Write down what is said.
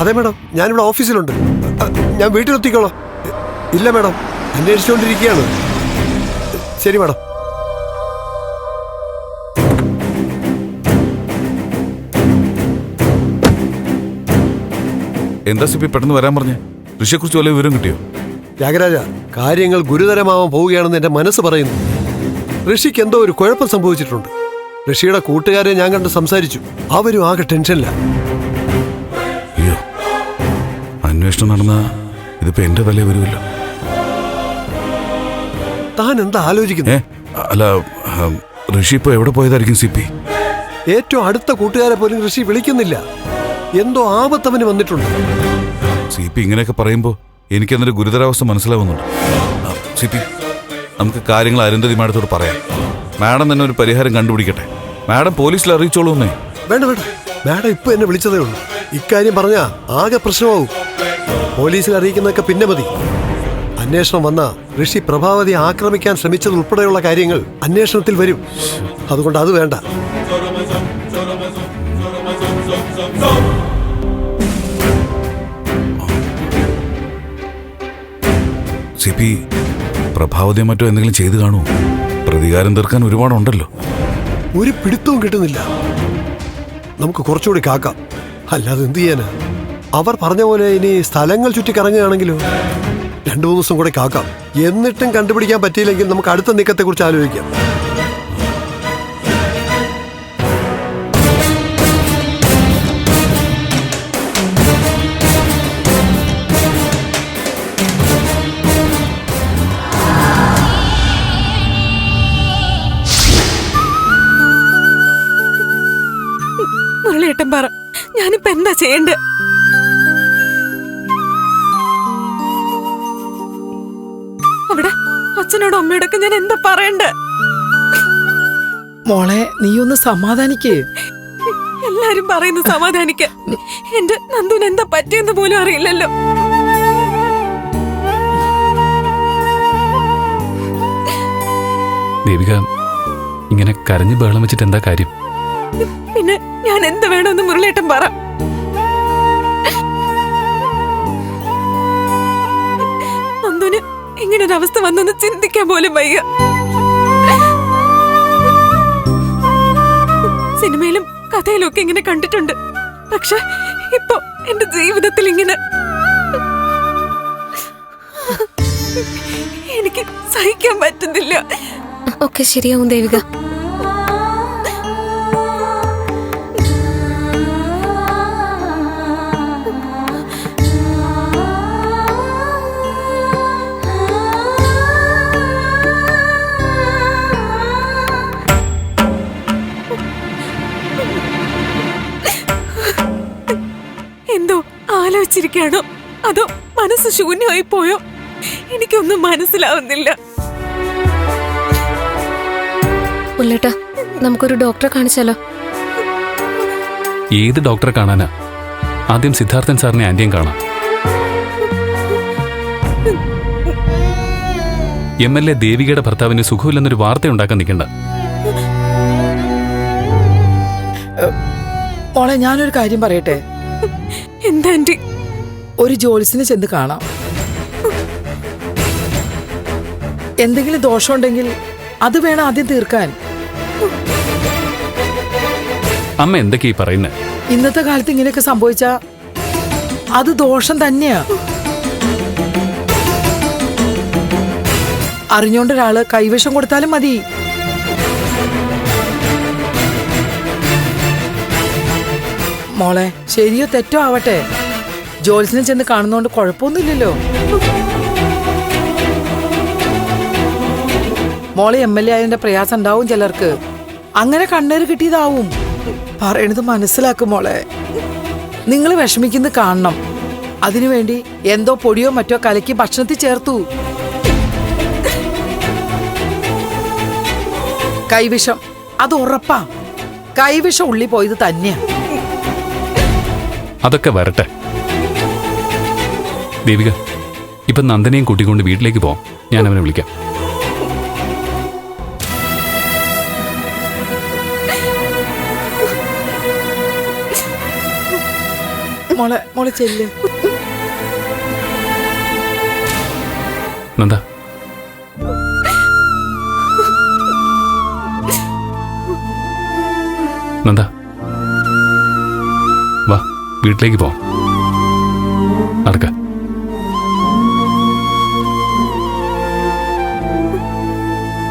അതെ മാഡം. ഞാനിവിടെ ഓഫീസിലുണ്ട്. ഞാൻ വീട്ടിലെത്തിക്കോളാം. ഇല്ല മേഡം. അന്വേഷിച്ചുകൊണ്ടിരിക്കുകയാണ് ശരി മേഡം. എന്താ സിപ്പി പെട്ടെന്ന് വരാൻ പറഞ്ഞേ? ഋഷിയെക്കുറിച്ച് വല്ല വിവരം കിട്ടിയോ? ത്യാഗരാജ കാര്യങ്ങൾ ഗുരുതരമാവാൻ പോവുകയാണെന്ന് എന്റെ മനസ്സ് പറയുന്നു. ഋഷിക്ക് എന്തോ ഒരു കുഴപ്പം സംഭവിച്ചിട്ടുണ്ട്. ഋഷിയുടെ കൂട്ടുകാരെ ഞാൻ കണ്ട് സംസാരിച്ചു. അവരും ആകെ ടെൻഷനില്ല അന്വേഷണം നടന്ന ഇതിപ്പോ എന്റെ തലേ വരുമല്ലോ. താൻ എന്താ ആലോചിക്കുന്നത്? ഏ അല്ല ഉം, ഋഷി ഇപ്പൊ എവിടെ പോയതായിരിക്കും സി പി? ഏറ്റവും അടുത്ത കൂട്ടുകാരെ പോലും ഋഷി വിളിക്കുന്നില്ല. എന്തോ ആപത്തവന് വന്നിട്ടുണ്ട്. സി പി ഇങ്ങനെയൊക്കെ പറയുമ്പോ എനിക്ക് അതിന്റെ ഗുരുതരാവസ്ഥ മനസ്സിലാവുന്നുണ്ട്. ആ, സി പി നമുക്ക് കാര്യങ്ങൾ അരുന്ധതി മാഡത്തോട് പറയാം. മാഡം തന്നെ ഒരു പരിഹാരം കണ്ടുപിടിക്കട്ടെ. മാഡം പോലീസിൽ അറിയിച്ചോളൂ എന്നേ. വേണ്ട വേണ്ട. മാഡം ഇപ്പൊ എന്നെ വിളിച്ചതേ ഉള്ളൂ. ഇക്കാര്യം പറഞ്ഞാ ആകെ പ്രശ്നമാവും. പോലീസിൽ അറിയിക്കുന്നതൊക്കെ പിന്നെ മതി. അന്വേഷണം വന്ന ഋഷി പ്രഭാവതി ആക്രമിക്കാൻ ശ്രമിച്ചത് ഉൾപ്പെടെയുള്ള കാര്യങ്ങൾ അന്വേഷണത്തിൽ വരും. അതുകൊണ്ട് അത് വേണ്ട. സി പി പ്രഭാവതിയോ മറ്റോ എന്തെങ്കിലും ചെയ്തു കാണൂ പ്രതികാരം തീർക്കാൻ ഒരുപാടുണ്ടല്ലോ. ഒരു പിടുത്തവും കിട്ടുന്നില്ല. നമുക്ക് കുറച്ചുകൂടി കാക്കാം. അല്ലാതെ എന്തു ചെയ്യാനാ? അവർ പറഞ്ഞ പോലെ ഇനി സ്ഥലങ്ങൾ ചുറ്റി കറങ്ങുകയാണെങ്കിലോ രണ്ടു മൂന്ന് ദിവസം കൂടെ കാക്കാം. എന്നിട്ടും കണ്ടുപിടിക്കാൻ പറ്റിയില്ലെങ്കിൽ നമുക്ക് അടുത്ത നീക്കത്തെ കുറിച്ച് ആലോചിക്കാം മുരളിയേട്ടൻ പറ. ഞാനിപ്പോ എന്താ ചെയ്യണ്ടേ അച്ഛനോടും അമ്മയോടൊക്കെ ഞാൻ എന്താ പറയണ്ട? മോളെ നീ ഒന്ന് സമാധാനിക്കേ. എല്ലാരും പറയുന്നു സമാധാനിക്കാൻ എന്റെ നന്ദുന് എന്താ പറ്റിയെന്ന് പോലും അറിയില്ലല്ലോ. ദേവിക ഇങ്ങനെ കരഞ്ഞു ബഹളം വെച്ചിട്ട് എന്താ കാര്യം? പിന്നെ ഞാൻ എന്ത് വേണമെന്ന് മുരളിയേട്ടൻ പറ. അവസ്ഥ വന്നെന്ന് ചിന്തിക്കാൻ പോലും വയ്യ. സിനിമയിലും കഥയിലും ഒക്കെ ഇങ്ങനെ കണ്ടിട്ടുണ്ട്. പക്ഷെ ഇപ്പൊ എന്റെ ജീവിതത്തിൽ ഇങ്ങനെ എനിക്ക് സഹിക്കാൻ പറ്റുന്നില്ല. ഒക്കെ ശരിയാവും ദേവിക. എന്തോ ആലോചിച്ചിരിക്കുകയാണോ? അതോ മനസ്സ് ശൂന്യമായി പോയോ? എനിക്കൊന്നും മനസ്സിലാവുന്നില്ല. പുല്ലേട്ട നമുക്കൊരു ഡോക്ടറെ കാണിച്ചാലോ? ഏത് ഡോക്ടറെ കാണാനാ? ആദ്യം സിദ്ധാർത്ഥൻ സാറിനെ ആന്റിയും കാണാം. എം എൽ എ ദേവികയുടെ ഭർത്താവിന് സുഖമില്ലെന്നൊരു വാർത്ത ഉണ്ടാക്കാൻ നിൽക്കണ്ട മോളെ ഞാനൊരു കാര്യം പറയട്ടെ? എന്താ ആന്റി ഒരു ജോലിസിനെ ചെന്ന് കാണാം. എന്തെങ്കിലും ദോഷമുണ്ടെങ്കിൽ അത് വേണം ആദ്യം തീർക്കാൻ. അമ്മ എന്തൊക്കെയാ പറയുന്നത് ഇന്നത്തെ കാലത്ത് ഇങ്ങനെയൊക്കെ സംഭവിച്ച അത് ദോഷം തന്നെയാ. അറിഞ്ഞോണ്ട് ഒരാൾ കൈവശം കൊടുത്താലും മതി. മോളെ ശരിയോ തെറ്റോ ആവട്ടെ. ജോലിസിനെ ചെന്ന് കാണുന്നോണ്ട് കുഴപ്പമൊന്നുമില്ലല്ലോ. മോളെ എം എൽ എ ആയതിന്റെ പ്രയാസം ഉണ്ടാവും ചിലർക്ക്. അങ്ങനെ കണ്ണേര് കിട്ടിയതാവും. പറയണത് മനസ്സിലാക്കും മോളെ. നിങ്ങൾ വിഷമിക്കുന്നത് കാണണം. അതിനുവേണ്ടി എന്തോ പൊടിയോ മറ്റോ കലക്കി ഭക്ഷണത്തിൽ ചേർത്തു. കൈവിഷം. അത് ഉറപ്പാ. കൈവിഷം ഉള്ളി പോയത് തന്നെയാ. അതൊക്കെ വരട്ടെ. ദേവിക ഇപ്പൊ നന്ദനെയും കൂട്ടിക്കൊണ്ട് വീട്ടിലേക്ക് പോവാം ഞാൻ അവനെ വിളിക്കാം. മോളെ മോളെ ചെല്ല്. നന്ദ. നന്ദ. വീട്ടിലേക്ക് പോവാം നടക്ക.